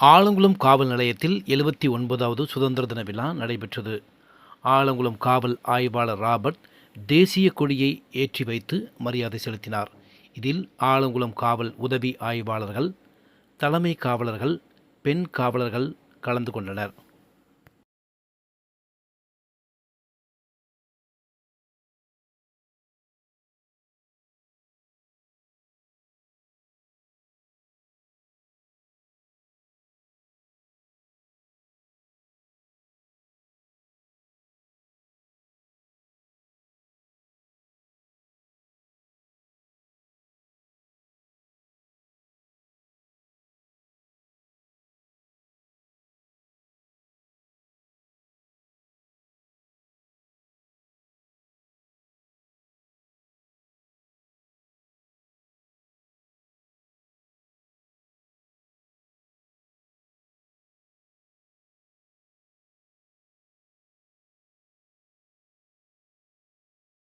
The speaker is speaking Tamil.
ஆலங்குளம் காவல் நிலையத்தில் எழுபத்தி ஒன்பதாவது சுதந்திர தின விழா நடைபெற்றது. ஆலங்குளம் காவல் ஆய்வாளர் ராபர்ட் தேசிய கொடியை ஏற்றி வைத்து மரியாதை செலுத்தினார். இதில் ஆலங்குளம் காவல் உதவி ஆய்வாளர்கள் தலைமை காவலர்கள் பெண் காவலர்கள் கலந்து கொண்டனர்.